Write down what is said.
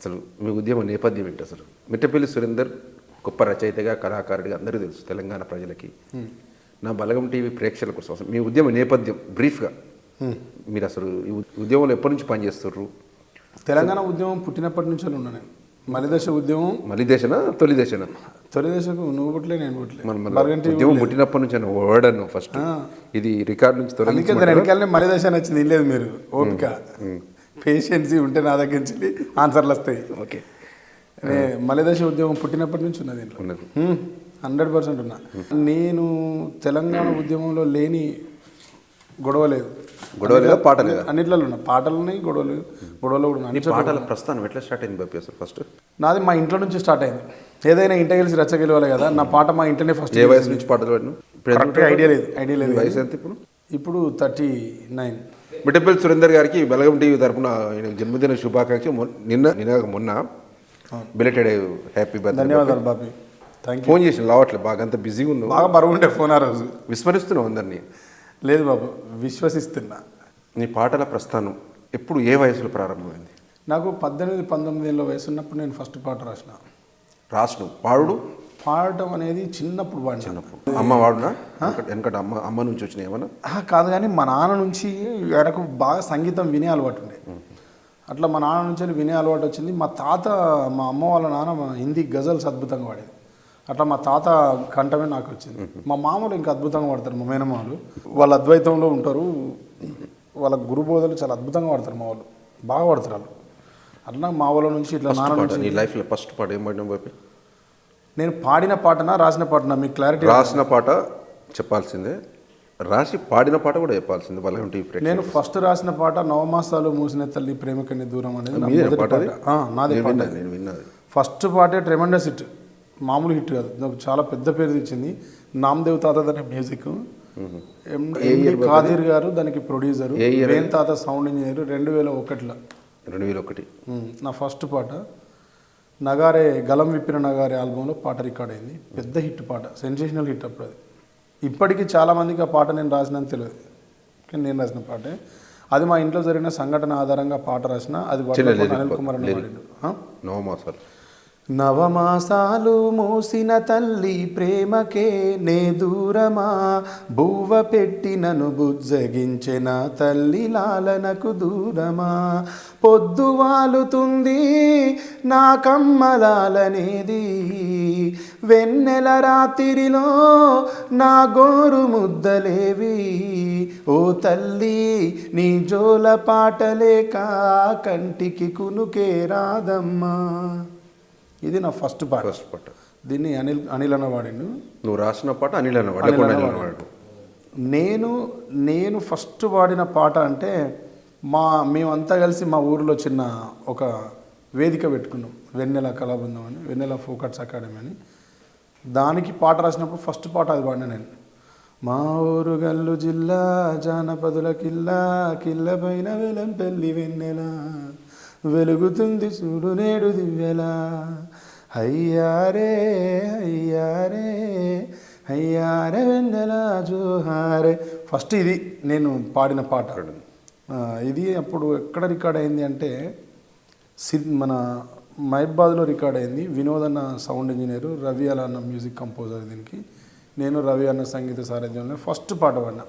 అసలు మీ ఉద్యమ నేపథ్యం ఏంటి అసలు? మిట్టపల్లి సురేందర్ గొప్ప రచయితగా కళాకారుడిగా అందరికీ తెలుసు తెలంగాణ ప్రజలకి. నా బలగం టీవీ ప్రేక్షకుల కోసం మీ ఉద్యమ నేపథ్యం బ్రీఫ్గా మీరు అసలు ఈ ఉద్యమంలో ఎప్పటి నుంచి పనిచేస్తుర్రు? తెలంగాణ ఉద్యమం పుట్టినప్పటి నుంచి ఉన్నా నేను మలిదశ ఉద్యమం. మలి దేశనా తొలి దేశనా తొలి దశకు నువ్వు పుట్టలే నేను పుట్టలే. ఉద్యమం పుట్టినప్పటి నుంచి వర్డ్ అన్నావు ఫస్ట్ ఇది రికార్డ్ నుంచి తొలగించి మలిదశ అని వచ్చింది లేదు మీరు. ఓపిక. పేషెన్సీ ఉంటే నా దగ్గర నుంచి ఆన్సర్లు వస్తాయి. ఓకే. నే మలిదశ ఉద్యమం పుట్టినప్పటి నుంచి ఉన్నది ఉన్నది. హండ్రెడ్ పర్సెంట్ ఉన్నా. నేను తెలంగాణ ఉద్యమంలో లేని గొడవ లేదు. గొడవ లేదా పాట లేదా? అన్నిట్లలో ఉన్నా. పాటలు ఉన్నాయి గొడవలు గొడవలు కూడా ఉన్నాయి. పాటల ప్రస్థానం ఎట్లా స్టార్ట్ అయింది బాపి అసలు ఫస్ట్ నాది మా ఇంట్లో నుంచి స్టార్ట్ అయింది. ఏదైనా ఇంట గెలిచి రచ్చగెలవాలి కదా నా పాట మా ఇంటనే ఫస్ట్ ఏ వయసు నుంచి పాటలు కరెక్ట్గా ఐడియా లేదు. ఐడియా లేదు. వయసు ఎంత ఇప్పుడు? ఇప్పుడు థర్టీ నైన్. మిట్టపల్లి సురేందర్ గారికి బలగం టీవీ తరపున ఆయన జన్మదిన శుభాకాంక్ష నిన్న నిన్న మొన్న బిలెటెడ్ హ్యాపీ బర్త్డే ధన్యవాదాలు బాబీ థ్యాంక్ ఫోన్ చేసి లావట్లే బాగా అంత బిజీగా ఉన్నావు. బాగా బరువు ఉండే ఫోన్ ఆ రోజు. విస్మరిస్తున్నావు అందరినీ. లేదు బాబు విశ్వసిస్తున్నా. నీ పాటల ప్రస్థానం ఎప్పుడు ఏ వయసులో ప్రారంభమైంది? నాకు పద్దెనిమిది పంతొమ్మిది ఏళ్ళ వయసు ఉన్నప్పుడు నేను ఫస్ట్ పాట రాసిన. రాష్ట్రం పాడుడు పాడటం అనేది చిన్నప్పుడు పాడిన చిన్నప్పుడు. అమ్మ వాడునా? వెనకట- అమ్మ అమ్మ నుంచి వచ్చినాయి ఏమన్నా? కాదు కానీ మా నాన్న నుంచి ఆయనకు బాగా సంగీతం వినే అలవాటు ఉండే. అట్లా మా నాన్న నుంచి వినే అలవాటు వచ్చింది. మా తాత మా అమ్మ వాళ్ళ నాన్న మా హిందీ గజల్స్ అద్భుతంగా పాడేది అట్లా మా తాత కంఠమే నాకు వచ్చింది. మా మామూలు ఇంకా అద్భుతంగా పాడతారు మా మేనమామలు. వాళ్ళ అద్వైతంలో ఉంటారు. వాళ్ళ గురుబోధలు చాలా అద్భుతంగా పాడతారు మా వాళ్ళు. బాగా పాడతారు వాళ్ళు. అట్లా మా వాళ్ళ నుంచి ఇట్లా నాన్న నుంచి లైఫ్లో ఫస్ట్ పాట ఏం పాడినావు బాపి నేను పాడిన పాటనా రాసిన పాటనా? మీకు క్లారిటీ రాసిన పాట చెప్పాల్సిందే. రాసి పాడిన పాట కూడా చెప్పాల్సిందే బలగం టీవీ. నేను ఫస్ట్ రాసిన పాట నవమాసాలు మూసిన తల్లి ప్రేమకని దూరం అనేది పాట నాదే నేను పాట విన్నా నేను విన్నది. ఫస్ట్ పాటే ట్రెమెండస్ హిట్ మామూలు హిట్ కాదు. నాకు చాలా పెద్ద పేరు తెచ్చింది. నామదేవ్ తాత దాని మ్యూజిక్ ఎండి ఖాదీర్ గారు దానికి ప్రొడ్యూసర్ వేన్ తాత సౌండ్ ఇంజనీర్ రెండు వేల ఒకటిలో. రెండు వేల ఒకటి. నా ఫస్ట్ పాట. నగారే గలం విప్పిన నగారే ఆల్బంలో పాట రికార్డ్ అయింది. పెద్ద హిట్ పాట సెన్సేషనల్ హిట్ అప్పుడు అది. ఇప్పటికీ చాలామందికి ఆ పాట నేను రాసినని తెలియదు. కానీ నేను రాసిన పాటే. అది మా ఇంట్లో జరిగిన సంఘటన ఆధారంగా పాట రాసిన అది అనిల్ కుమార్ lyric. పాడిండు. నవమాసాలు నవమాసాలు మూసిన తల్లి ప్రేమకే నే దూరమా? బువ్వ పెట్టినను బుజ్జగించిన తల్లి లాలనకు దూరమా? పొద్దు వాలుతుంది నా కమ్మలాలనేది. వెన్నెల రాత్రిలో నా గోరు ముద్దలేవి. ఓ తల్లి నీ జోల పాటలేక కంటికి కునుకే రాదమ్మా. ఇది నా ఫస్ట్ పాట. ఫస్ట్ పాట. దీన్ని అనిల్ అనిల్ అన్న వాడిండు నువ్వు రాసిన పాట అనిల్ అన్నవాడు నేను నేను ఫస్ట్ పాడిన పాట అంటే మా మేమంతా కలిసి మా ఊరిలో చిన్న ఒక వేదిక పెట్టుకున్నాం. వెన్నెల కళాబృందం అని వెన్నెల ఫోకట్స్ అకాడమీ అని. దానికి పాట రాసినప్పుడు ఫస్ట్ పాట అది పాడిన నేను. మా ఊరు గల్లు జిల్లా జానపదుల కిల్లా కిల్ల పైన వెలం పెళ్ళి వెన్నెల. వెలుగుతుంది చూడు నేడు దివ్యలా. అయ్యారే అయ్యారే అయ్యారే వెన్నెల జోహారే. ఫస్ట్ ఇది నేను పాడిన పాట. ఇది అప్పుడు ఎక్కడ రికార్డ్ అయింది అంటే మన మహబాద్లో రికార్డ్ అయింది. వినోద్ అన్న సౌండ్ ఇంజనీర్ రవి అలా అన్న మ్యూజిక్ కంపోజర్ దీనికి. నేను రవి అన్న సంగీత సారథ్యంలో ఫస్ట్ పాట పాడినా.